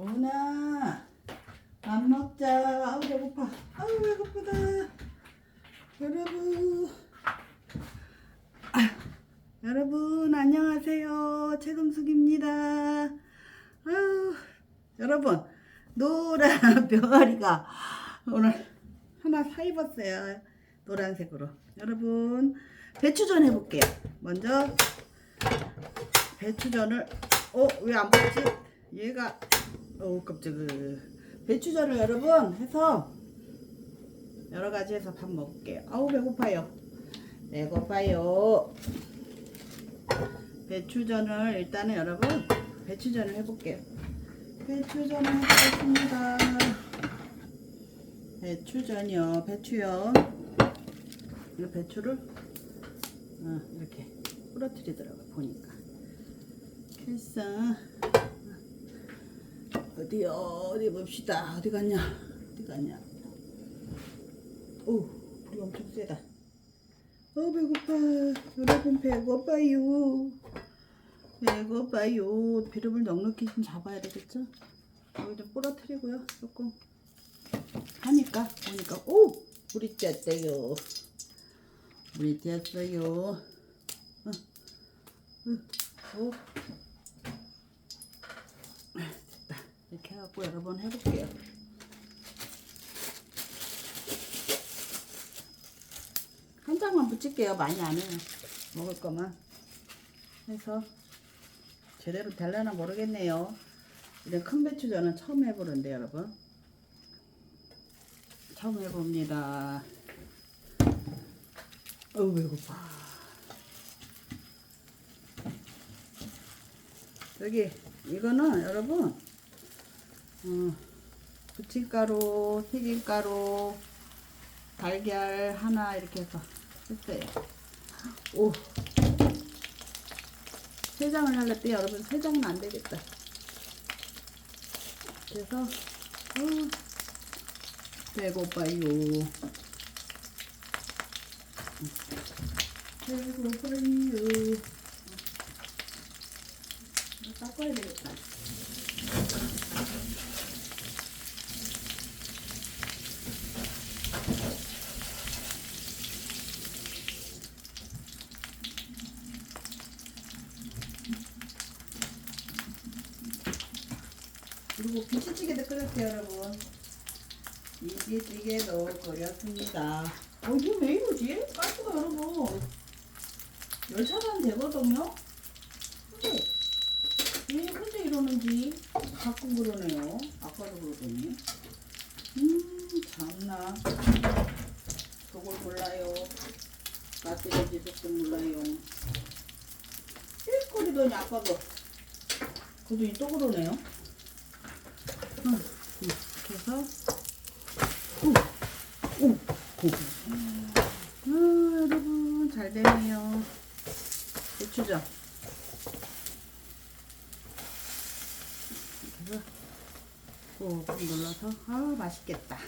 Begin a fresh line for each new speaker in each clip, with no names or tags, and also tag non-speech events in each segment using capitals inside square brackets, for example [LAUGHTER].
오나 밥 먹자. 아우 배고파. 아우 배고프다. 여러분. 아, 여러분 안녕하세요. 최금숙입니다. 아유 여러분 노란 [LAUGHS] 병아리가 오늘 하나 사 입었어요. 노란색으로. 여러분 배추전 해볼게요. 먼저 배추전을 어 왜안 먹지? 얘가 어 깜짝이야. 배추전을 여러분 해서 여러 가지 해서 밥 먹을게요. 아우 배고파요. 배고파요. 배추전을 일단은 여러분 배추전을 해볼게요. 배추전을 해보겠습니다. 배추전이요. 배추요. 이 배추를 어, 이렇게 부러뜨리더라고요. 보니까. 그래서 어디요? 어디 봅시다. 어디 갔냐? 어디 갔냐? 오, 불이 엄청 세다. 어, 배고파. 여러분, 배고파요. 배고파요. 비름을 넉넉히 좀 잡아야 되겠죠? 여기 좀 부러뜨리고요. 조금. 하니까, 보니까, 오! 물이 뛰었어요. 물이 뛰었어요. 어, 어, 오. 됐다. 이렇게 해 갖고 여러 번 해볼게요. 한 장만 붙일게요. 많이 안 해요. 먹을 거만. 해서 제대로 될려나 모르겠네요. 이런 큰 배추전은 처음 해보는데 여러분. 처음 해봅니다. 어우 배고파. 여기 이거는 여러분 어, 부침가루, 튀김가루, 달걀 하나 이렇게 해서 했어요. 오, 세 장을 할랬대 여러분 세 장은 안 되겠다. 그래서 어, 배고파요. 배고파요. 닦아야 되겠다. 그리고 김치찌개도 끓였어요, 여러분. 김치찌개도 끓였습니다. 어, 이거 왜 이러지? 가스가 여러분. 열차단 되거든요? 근데, 왜 근데 이러는지 가끔 그러네요. 아까도 그러더니. 음, 참나. 그걸 몰라요. 가스인지 속도 몰라요. 일 끓이더니 아까도. 그러더니 또 그러네요. 응, 응. 이렇게 해서 오, 오, 고. 아, 여러분 잘 되네요. 고추장. 이렇게 해서 꾹 눌러서 아 맛있겠다.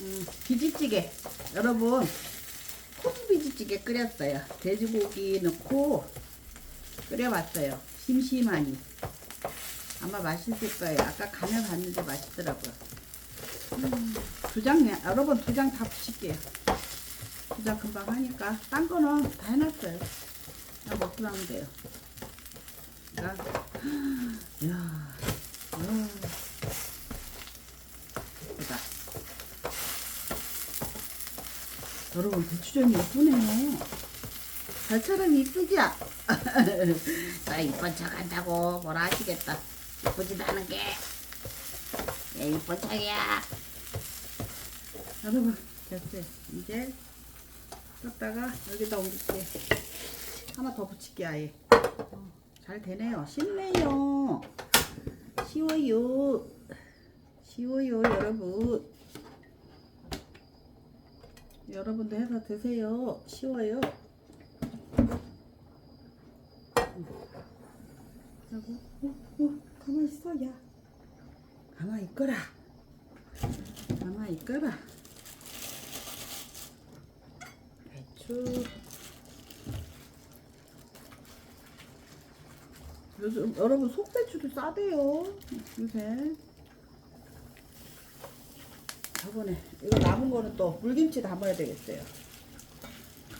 음, 비지찌개 여러분 콩비지찌개 끓였어요. 돼지고기 넣고 끓여봤어요. 심심하니. 아마 맛있을 거예요. 아까 간을 봤는데 맛있더라고요. 음, 두 장, 여러분 두 장다 붙일게요. 두 장 금방 하니까. 딴 거는 다 해놨어요. 그냥 먹고 나면 돼요. 야, 야, 야. 예쁘다. 여러분 배추전이 예쁘네. 별처럼 이쁘죠? 나 이쁜 척 한다고 뭐라 하시겠다. 이쁘지도 않은 게. 야, 이쁜 척이야. 여러분, 됐어요. 이제 떴다가 여기다 옮길게. 하나 더 붙일게, 아예. 어, 잘 되네요. 쉽네요. 쉬워요. 쉬워요, 여러분. 여러분도 해서 드세요. 쉬워요. 하고, 어, 어, 가만히 있어, 야. 가만히 있거라. 가만히 있거라. 배추. 요즘 여러분 속배추도 싸대요. 요새. 저번에 이거 남은 거는 또 물김치 담아야 되겠어요.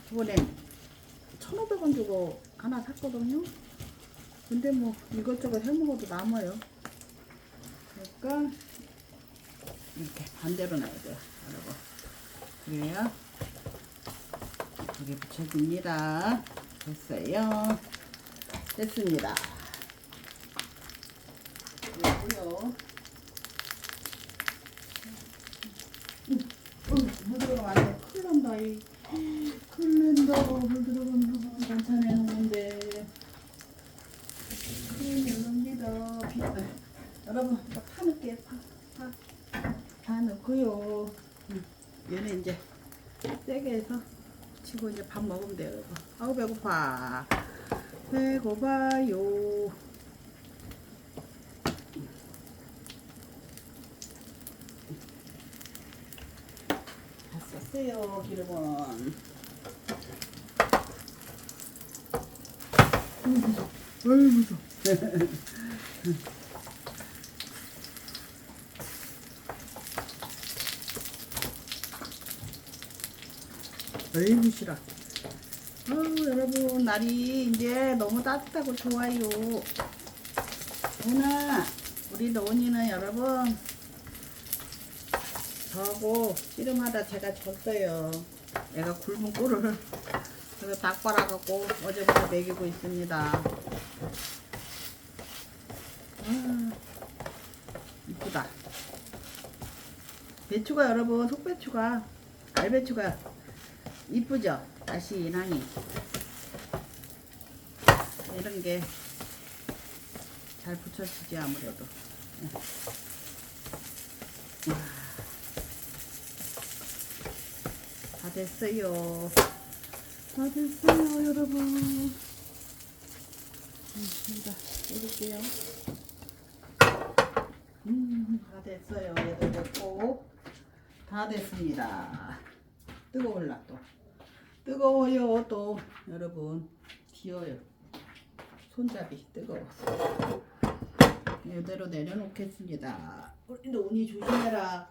저번에 1,500원 주고 하나 샀거든요. 근데 뭐 이것저것 해먹어도 남아요. 그러니까 이렇게 반대로 놔야 돼요 여러분. 그래야 여기 붙여줍니다. 됐어요? 됐습니다 그리고요 물 들어가면 안돼 큰일 난다 이 큰일 난다 물 들어가면 반찬 해놓는데 큰일 납니다 비- 아, 여러분 이거 파 넣을게요 파, 파. 다 넣고요 응. 얘는 이제 세게 해서 치고 이제 밥 먹으면 돼요 여러분 아우 배고파 배고파요 다 썼어요 기름은. 어이 무서워 어이구 싫어. 아우 여러분 날이 이제 너무 따뜻하고 좋아요. 오늘 우리 노은이는 여러분 저하고 씨름하다 제가 졌어요. 얘가 굵은 꿀을. 그래서 닭 빨아갖고 어제부터 먹이고 있습니다. 아 이쁘다. 배추가 여러분 속배추가 알배추가 이쁘죠? 다시 인항이 이런 게 잘 붙여지지 아무래도. 네. 와. 다 됐어요. 다 됐어요 여러분. 자 해볼게요. 음 다 됐어요. 얘도 됐고. 다 됐습니다. 뜨거울라 또. 뜨거워요 또. 여러분 비어요. 손잡이 뜨거워 이대로 내려놓겠습니다. 우리 노은이 조심해라.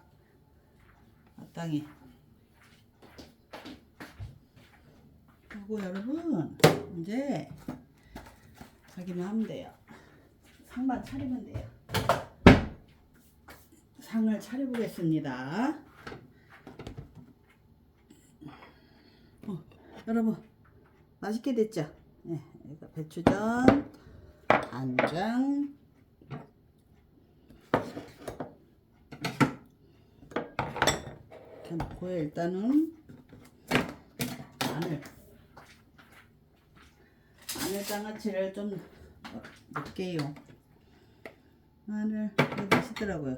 마땅히 그리고 여러분 이제 자기는 하면 돼요 상만 차리면 돼요 상을 차려보겠습니다 어, 여러분 맛있게 됐죠? 네, 배추전, 간장, 이렇게 넣고요. 일단은 마늘, 마늘 장아찌를 좀 넣을게요. 마늘 이거 맛있더라고요.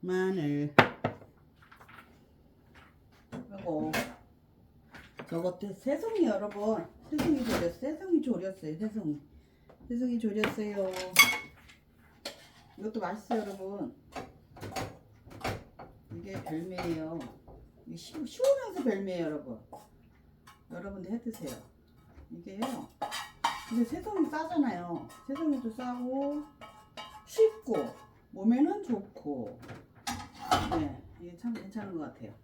마늘. 그리고 저것도 새송이 여러분. 새송이 졸였어 새송이 졸였어요 새송이. 새송이 졸였어요. 이것도 맛있어요 여러분 이게 별미예요. 시원해서 별미예요 여러분. 여러분들 해드세요. 이게요. 근데 새송이 싸잖아요. 새송이도 싸고 쉽고 몸에는 좋고. 네, 이게 참 괜찮은 것 같아요.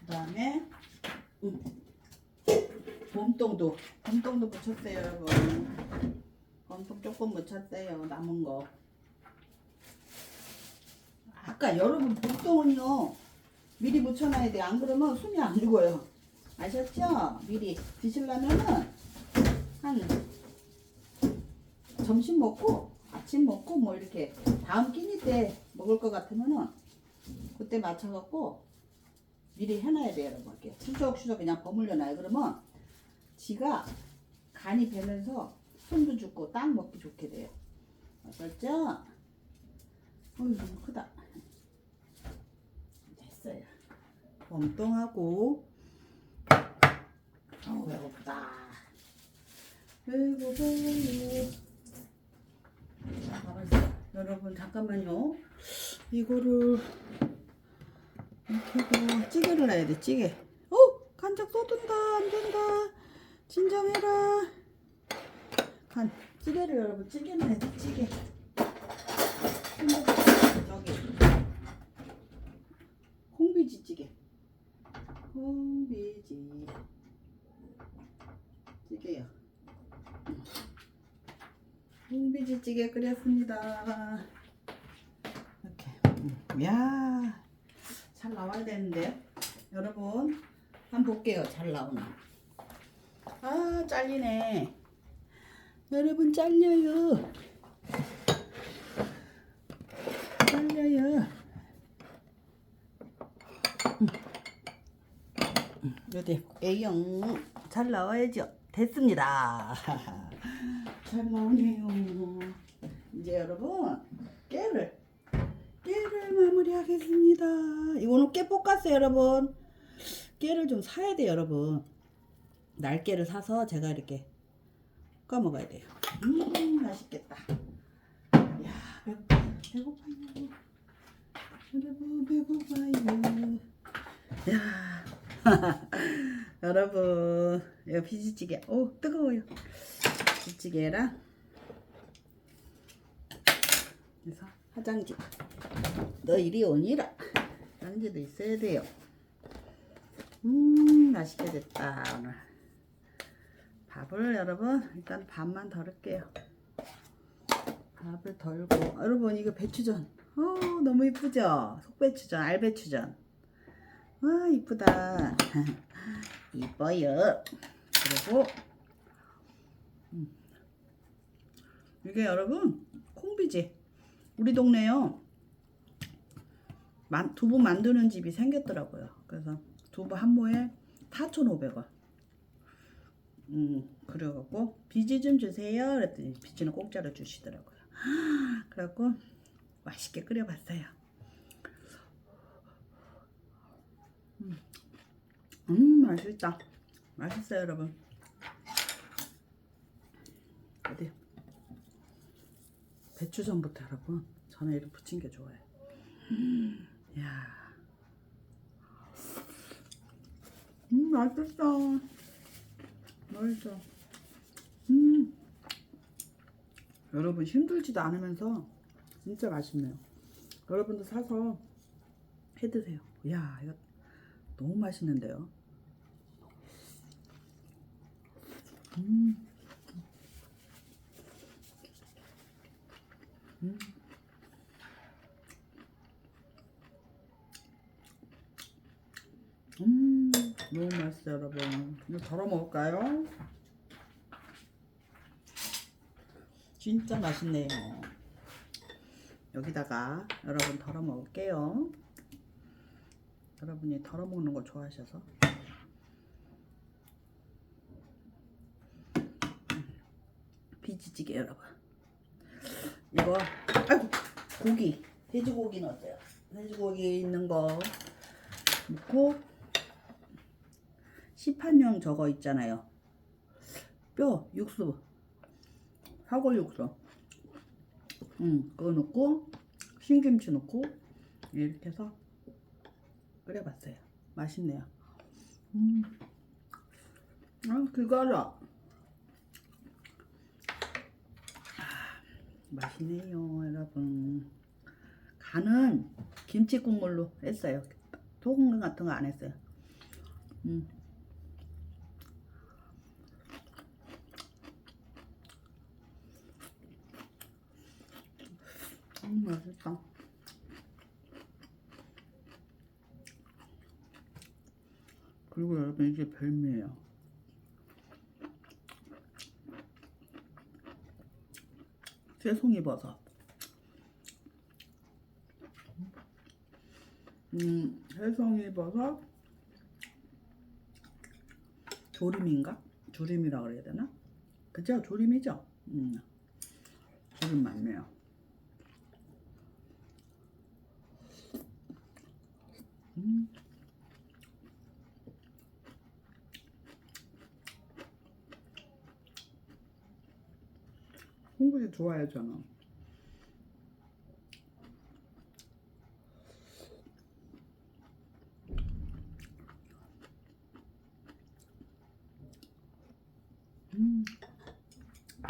그 다음에 음, 봄동도 봄동도 묻혔어요 여러분 봄동 조금 묻혔어요 남은 거 아까 여러분 봄동은요 미리 묻혀놔야 돼. 안 그러면 숨이 안 죽어요. 아셨죠? 미리 드시려면은 한 점심 먹고 아침 먹고 뭐 이렇게 다음 끼니 때 먹을 것 같으면은 그때 맞춰갖고 미리 해놔야 돼요, 여러분. 이렇게 수저수저 그냥 버물려 놔요. 그러면 지가 간이 배면서 손도 죽고 딱 먹기 좋게 돼요. 아셨죠? 어이 너무 크다. 됐어요. 봄동하고 어우 배고프다. 배고파요. 알았어. 여러분 잠깐만요. 이거를 이렇게 찌개를 놔야 돼 찌개. 어 간장 쏟은다 안 된다. 진정해라. 간 찌개를 여러분 찌개는 돼 찌개. 저기 콩비지 찌개. 콩비지 찌개요. 콩비지 찌개 끓였습니다. 이렇게. 음, 야, 잘 나와야 되는데. 여러분, 한번 볼게요. 잘 나오나. 아, 잘리네. 여러분, 잘려요. 잘려요. 어디 A형 잘 나와야죠. 됐습니다. [LAUGHS] 잘 나오네요. 이제 여러분 깨를 깨를 마무리하겠습니다. 이거는 깨 볶았어요, 여러분. 깨를 좀 사야 돼요, 여러분. 날깨를 사서 제가 이렇게 까 먹어야 돼요. 음, 맛있겠다. 야, 배고파, 배고파요. 여러분 배고파요. 야. [LAUGHS] 여러분 이거 비지찌개 오 뜨거워요 비지찌개랑 그래서 화장지 너 이리 오니라 화장지도 있어야 돼요 음 맛있게 됐다 오늘 밥을 여러분 일단 밥만 덜을게요. 밥을 덜고 여러분 이거 배추전. 어 너무 이쁘죠? 속배추전 알배추전. 와 이쁘다. [LAUGHS] 이뻐요. 그리고 음. 이게 여러분 콩비지. 우리 동네요. 만, 두부 만드는 집이 생겼더라고요. 그래서 두부 한 모에 4,500원 음 그래갖고 비지 좀 주세요. 그랬더니 비지는 공짜로 주시더라고요. [GASPS] 그래갖고 맛있게 끓여봤어요. 음 맛있다. 맛있어요 여러분. 어디? 배추전부터 여러분 저는 이렇게 부친 게 좋아요. 음, 야, 음 맛있다 맛있어 음 여러분 힘들지도 않으면서 진짜 맛있네요 여러분도 사서 해 드세요 야 이거 너무 맛있는데요. 음. 음. 음, 너무 맛있어요, 여러분. 이거 덜어 먹을까요? 진짜 맛있네요. 여기다가 여러분 덜어 먹을게요. 여러분이 덜어 먹는 거 좋아하셔서 비지찌개 여러분 이거 아이고 고기 돼지고기 넣었어요 돼지고기 있는 거 넣고 시판용 저거 있잖아요 뼈 육수 사골 육수 음 그거 넣고 신김치 넣고 이렇게 해서 끓여봤어요. 맛있네요. 음. 아, 그거라. 아, 맛있네요, 여러분. 간은 김치 국물로 했어요. 소금 같은 거 안 했어요. 음. 음, 맛있다. 그리고 여러분 이게 별미예요. 새송이 버섯. 음, 새송이 버섯. 조림인가? 조림이라 그래야 되나? 그죠? 조림이죠? 음. 조림 맞네요. 음.
게 좋아요 저는. 음,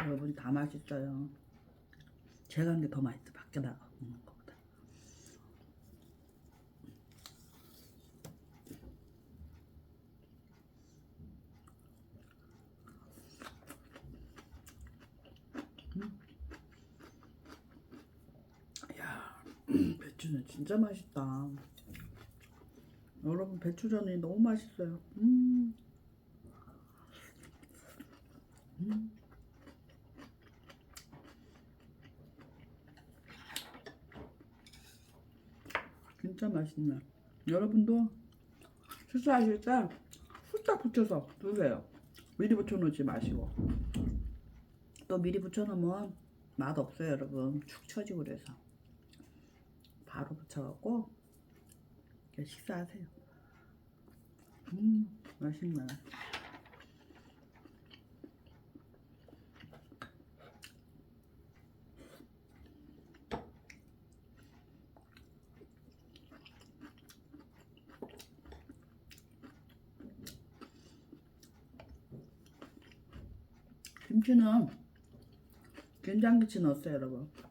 여러분 다 맛있어요. 제가 한 게 더 맛있어 밖에 나가 먹는 것보다. 야, 배추는 진짜 맛있다. 여러분 배추전이 너무 맛있어요. 음. 음. 진짜 맛있네. 여러분도 식사하실 때 후딱 붙여서 드세요. 미리 붙여놓지 마시고. 또 미리 붙여놓으면 맛 없어요, 여러분. 축 처지고 그래서. 바로 붙여갖고 식사하세요. 음, 맛있네. 김치는 된장김치 넣었어요, 여러분.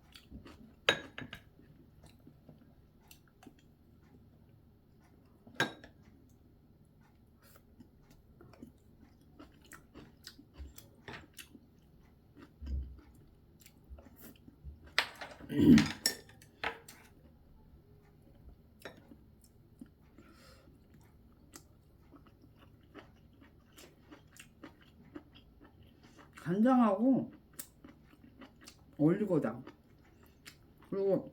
간장하고 올리고당 그리고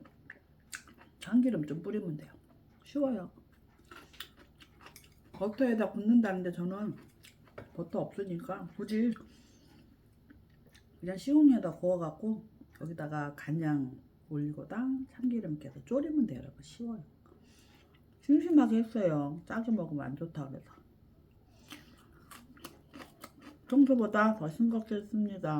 참기름 좀 뿌리면 돼요. 쉬워요. 버터에다 굽는다는데 저는 버터 없으니까 굳이 그냥 식용유에다 구워갖고 여기다가 간장 올리고당 참기름 깨서 졸이면 돼요. 여러분 쉬워요. 심심하게 했어요. 짜게 먹으면 안 좋다 그래서. 평소보다 더 싱겁겠습니다.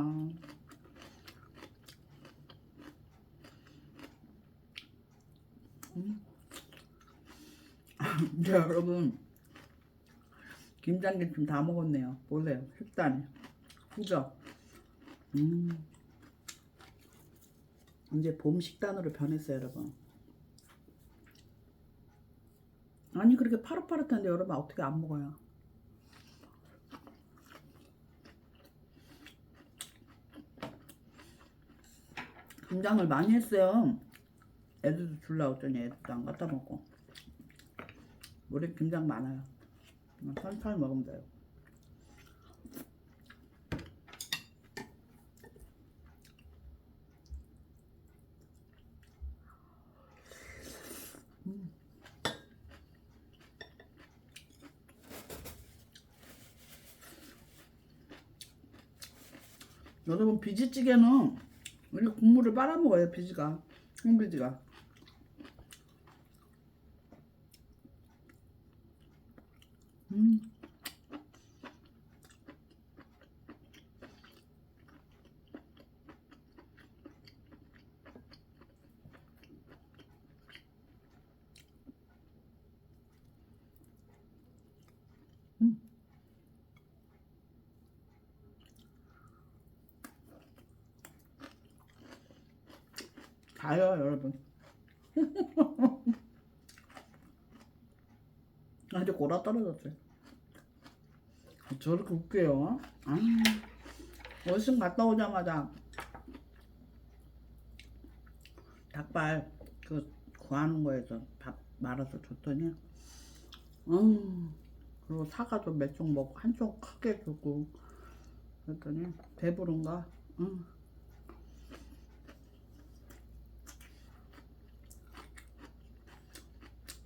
음. [LAUGHS] 이제 여러분 김장김치 다 먹었네요. 보세요. 식단이 그죠? 음. 이제 봄 식단으로 변했어요, 여러분. 아니 그렇게 파릇파릇한데 여러분 어떻게 안 먹어요? 김장을 많이 했어요. 애들도 줄라고 했더니 애들도 안 갖다 먹고. 우리 김장 많아요. 천천히 먹으면 돼요. 음. 여러분 비지찌개는 우리 국물을 빨아먹어요 비지가. 홍비지가 음. 음. 다요 여러분. [LAUGHS] 아주 골아 떨어졌어요. 저렇게 웃겨요? 아, 월승 갔다 오자마자 닭발 그 구하는 거에서 밥 말아서 줬더니 음 그리고 사과도 몇 쪽 먹고 한 쪽 크게 주고 그랬더니 배부른가? 음.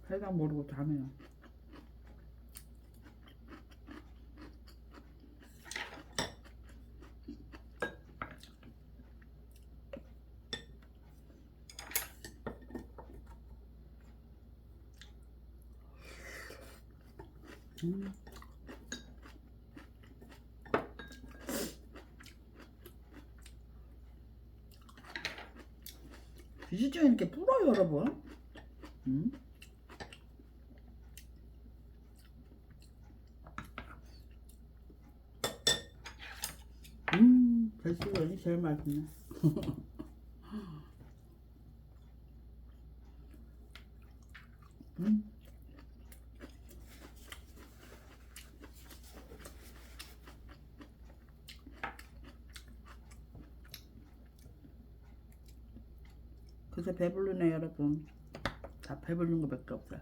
살짝 모르고 자네요. 음. 비지중에 이렇게 불어요 여러분 음? 음 맛있네 음. 그새 배부르네 여러분. 다 배부른 거 밖에 없어요.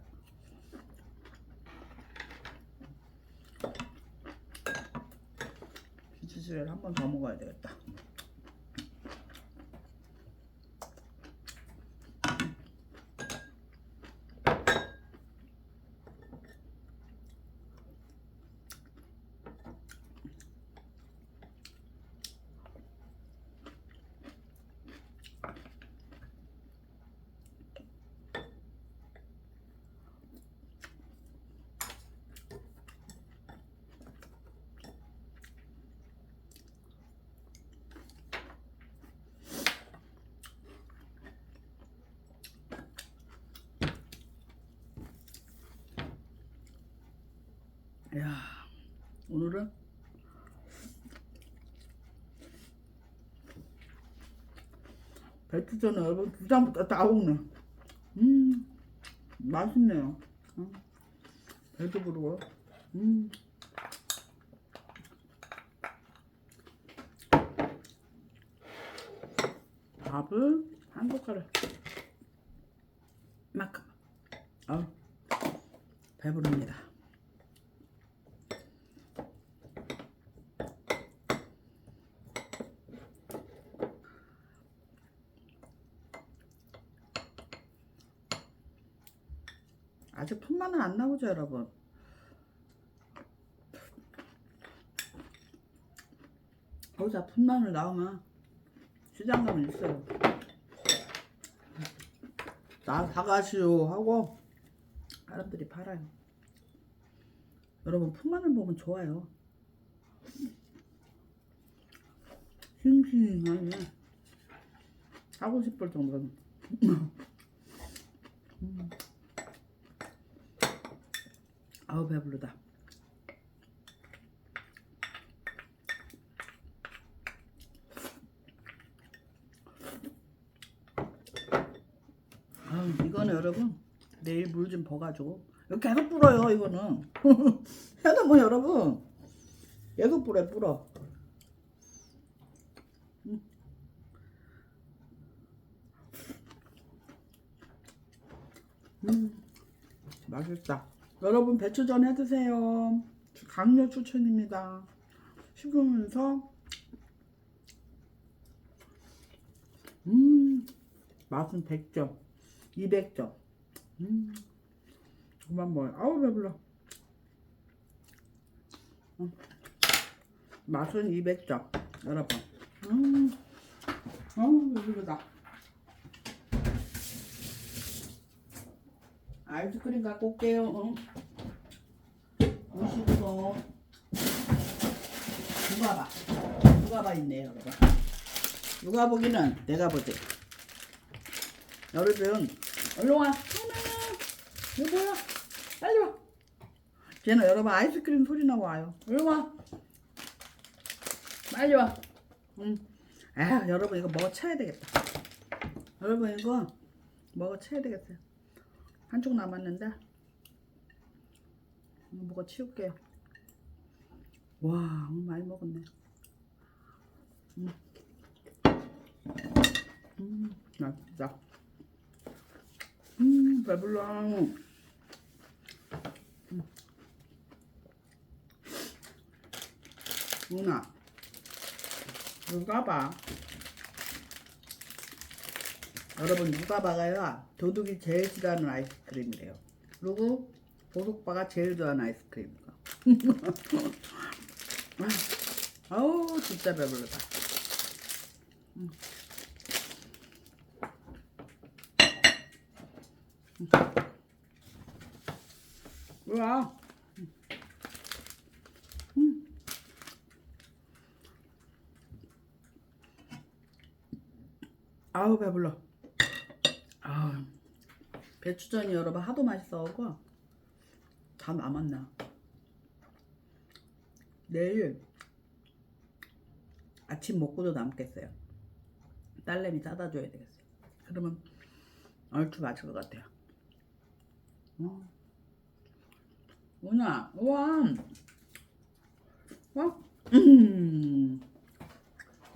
비치즈를 한 번 더 먹어야 되겠다 야 오늘은 배추전은 여러분 두 잔부터 다 먹네. 음 맛있네요. 음, 배도 부르고. 음. 밥을 한 숟가락 만큼. 아 배부릅니다 품만은 안 나오죠 여러분? 거기서 품만을 나오면 시장 가면 있어요. 나 사가시오 하고 사람들이 팔아요. 여러분 품만을 보면 좋아요. 싱싱하네. 하고 싶을 정도로 [LAUGHS] 음. 아우 배부르다. 아 이거는 여러분 내일 물 좀 버가지고 계속 불어요 이거는 [LAUGHS] 해도 뭐 여러분 계속 불어 불어 음. 음 맛있다 여러분 배추전 해드세요. 강력 추천입니다. 식으면서 음 맛은 100점, 200점. 음 그만 먹어. 아우 배불러. 음, 맛은 200점, 여러분. 음, 아우 배부르다. 아이스크림 갖고 올게요. 응? 오시고 누가 봐. 누가 봐 있네요, 여러분. 누가 보기는 내가 보지. 여러분, 얼른 와. 여보야, 빨리 와. 쟤는 여러분 아이스크림 소리 나고 와요. 얼른 와. 빨리 와. 응. 아, 여러분 이거 먹어 쳐야 되겠다. 여러분 이거 먹어 쳐야 되겠어요. 한쪽 남았는데 이거 먹어 치울게요. 와 많이 먹었네. 음, 음 맛있다. 음 배불러 음. 누나 누가 봐 여러분 누가 봐가요? 도둑이 제일 싫어하는 아이스크림이래요. 그리고 보석바가 제일 좋아하는 아이스크림이고. [LAUGHS] 아우 진짜 배부르다. 음. 음. 뭐야? 음. 아우 배불러. 아, 배추전이 여러분 하도 맛있어갖고 다 남았나. 내일 아침 먹고도 남겠어요. 딸내미 싸다 줘야 되겠어요. 그러면 얼추 맞을 것 같아요. 어. 오나, 와, 와, 음.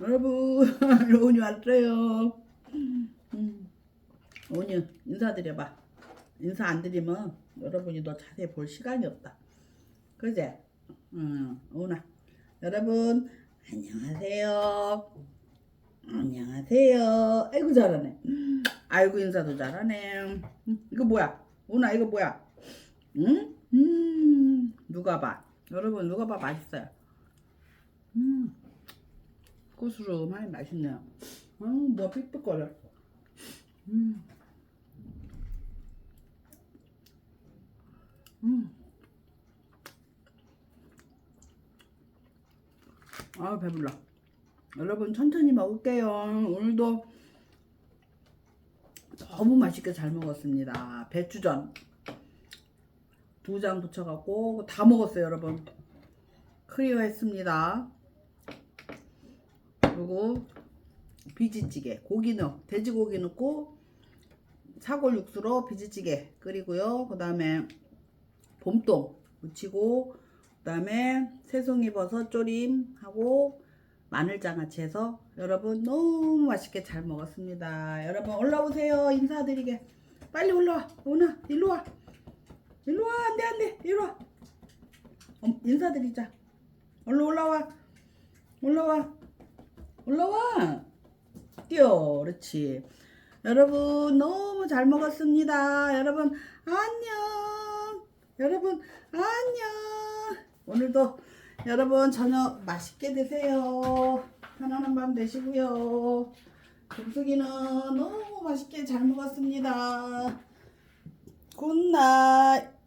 여러분, [LAUGHS] 로운이 왔어요. 음. 오니 인사드려봐. 인사 안 드리면 여러분이 너 자세히 볼 시간이 없다. 그제? 응, 오나. 여러분, 안녕하세요. 안녕하세요. 아이고, 잘하네. 아이고, 인사도 잘하네. 음, 이거 뭐야? 오나, 이거 뭐야? 응? 음, 누가 봐. 여러분, 누가 봐 맛있어요. 음, 고스름하니 맛있네요. 음, 뭐 삑삑거려. 음. 음. 아 배불러. 여러분 천천히 먹을게요. 오늘도 너무 맛있게 잘 먹었습니다. 배추전 두장 붙여갖고 다 먹었어요, 여러분. 클리어 했습니다. 그리고 비지찌개 고기 넣 돼지고기 넣고 사골 육수로 비지찌개 끓이고요. 그 다음에 봄동 무치고 그 다음에 새송이 버섯 조림하고 마늘장아찌 해서 여러분 너무 맛있게 잘 먹었습니다. 여러분 올라오세요. 인사드리게. 빨리 올라와. 오나 일로 와. 일로 와. 안돼 안돼. 일로 와. 어, 인사드리자. 얼른 올라와. 올라와. 올라와. 뛰어. 그렇지. 여러분 너무 잘 먹었습니다. 여러분 안녕. 여러분 안녕. 오늘도 여러분 저녁 맛있게 드세요. 편안한 밤 되시고요. 금숙이는 너무 맛있게 잘 먹었습니다. 굿나잇.